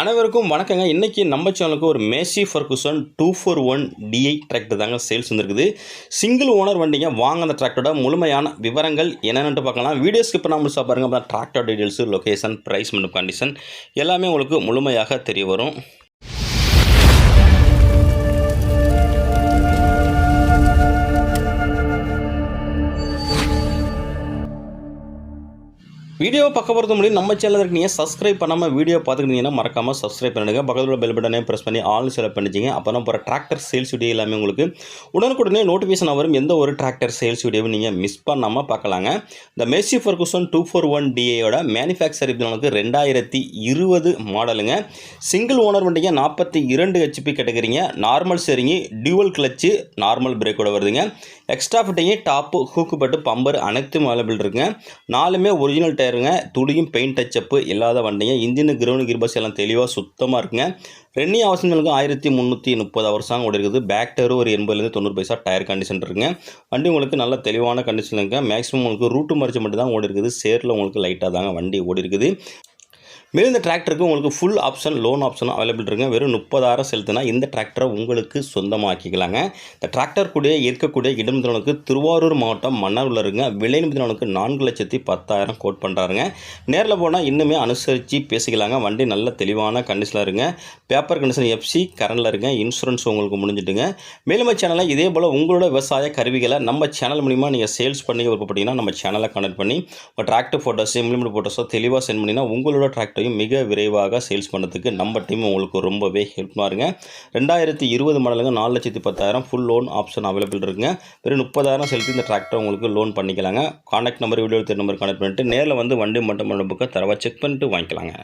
அனைவருக்கும் வணக்கங்க. இன்றைக்கி நம்ம சேனலுக்கு ஒரு Massey Ferguson two four one DI tractor தாங்க சேல்ஸ் வந்துருக்குது. சிங்கிள் ஓனர் வண்டிங்க வாங்க அந்த டிராக்டரோட முழுமையான விவரங்கள் என்னென்னு பார்க்கலாம். வீடியோ ஸ்கிப் பண்ணாமல் பாருங்க. அப்போ டிராக்டர் டீட்டெயில்ஸு லொகேஷன் ப்ரைஸ் மற்றும் கண்டிஷன் எல்லாமே உங்களுக்கு முழுமையாக தெரிய வரும். வீடியோ பார்க்க போகிறது முடியும் நம்ம சேனலுக்கு நீங்கள் சப்ஸ்கிரைப் பண்ணாமல் வீடியோ பார்த்துக்கிட்டீங்கன்னா மறக்காமல் சப்ஸ்கிரைப் பண்ணுங்க பக்கத்தில் பெல் பட்டனே ப்ரெஸ் பண்ணி ஆல் செலக்ட் பண்ணிச்சிங்க அப்போ தான் போகிற டிராக்டர் சேல்ஸ் வீடியோ எல்லாமே உங்களுக்கு உடனுக்குடனே நோட்டிஃபிகேஷன் வரும். எந்த ஒரு டிராக்டர் சேல்ஸ் வீடியோவும் நீங்கள் மிஸ் பண்ணாமல் பார்க்கலாங்க. இந்த Massey Ferguson two four one டிஏயோட manufacture நமக்கு ரெண்டாயிரத்தி இருபது மாடலுங்க சிங்கிள் ஓனர் வண்டிங்க நாற்பத்தி இரண்டு ஹெச்பி கேட்டகரிங்க நார்மல் சரிங்க டியூவல் கிளச்சு நார்மல் பிரேக்கோட வருதுங்க. எக்ஸ்ட்ரா ஃபிட்டிங்கு டாப்பு ஹூக்கு பட்டு பம்பர் அனைத்தும் அவைலபிள் இருக்குங்க. நாலுமே ஒரிஜினல் டயருங்க துளியும் பெயிண்ட் டச்சப்பு இல்லாத வண்டிங்க. இன்ஜின் கிரவுண்ட் கிர்பஸ் எல்லாம் தெளிவாக சுத்தமாக இருக்குங்க. ரெண்டு அவசரங்களுக்கு ஆயிரத்தி முந்நூற்றி முப்பது அவர்ஸாங்க ஓடி இருக்குது. பேக் டயரும் ஒரு எண்பதுலேருந்து தொண்ணூறு பைசா டயர் கண்டிஷன் இருக்குங்க. வண்டி உங்களுக்கு நல்ல தெளிவான கண்டிஷன் இருக்குங்க. மேக்ஸிமம் உங்களுக்கு ரூட்டு மறைச்சு மட்டும் தான் ஓடி இருக்குது சேரில் உங்களுக்கு லைட்டாக தாங்க வண்டி ஓடி இருக்குது. மேலும் இந்த டிராக்டருக்கு உங்களுக்கு ஃபுல் ஆப்ஷன் லோன் ஆப்ஷனும் அவைலபிள் இருக்குங்க வெறும் முப்பதாயிரம் செலுத்தினா இந்த டிராக்டரை உங்களுக்கு சொந்தமாக்கிக்கலாங்க. இந்த டிராக்டர் கூட இருக்கக்கூடிய இடம் மிதினவனுக்கு திருவாரூர் மாவட்டம் மன்னர் இருங்க விலை மிதினவனுக்கு நான்கு லட்சத்தி பத்தாயிரம் கோட் பண்ணுறாருங்க நேரில் போனால் இன்னுமே அனுசரித்து பேசிக்கலாங்க. வண்டி நல்ல தெளிவான கண்டிஷனில் இருங்க பேப்பர் கண்டிஷன் எஃப்சி கரண்டில் இருங்க இன்சூரன்ஸ் உங்களுக்கு முடிஞ்சிட்டுங்க. மேலும் சேனலில் இதே போல் உங்களோட விவசாய கருவிகளை நம்ம சேனல் மூலிமா நீங்கள் சேல்ஸ் பண்ணி விருப்பப்பட்டீங்கன்னா நம்ம சேனலை கனெக்ட் பண்ணி உங்கள் டிராக்டர் ஃபோட்டோஸ் இம்ப்ளிமெண்ட் ஃபோட்டோஸோ தெளிவாக சென்ட் பண்ணிங்கன்னா உங்களோட டிராக்டர் ப்ராடக்ட்டையும் மிக விரைவாக சேல்ஸ் பண்ணதுக்கு நம்ம டீம் உங்களுக்கு ரொம்பவே ஹெல்ப் இருங்க. ரெண்டாயிரத்தி இருபது மாடலுங்க நாலு லட்சத்தி பத்தாயிரம் ஃபுல் லோன் ஆப்ஷன் அவைலபிள் இருக்குங்க. வெறும் முப்பதாயிரம் செலுத்தி இந்த டிராக்டர் உங்களுக்கு லோன் பண்ணிக்கலாங்க. Contact number video number contact பண்ணிட்டு நேரில் வந்து வண்டி மட்டும் புக்கை தரவா செக் பண்ணிட்டு வாங்கிக்கலாங்க.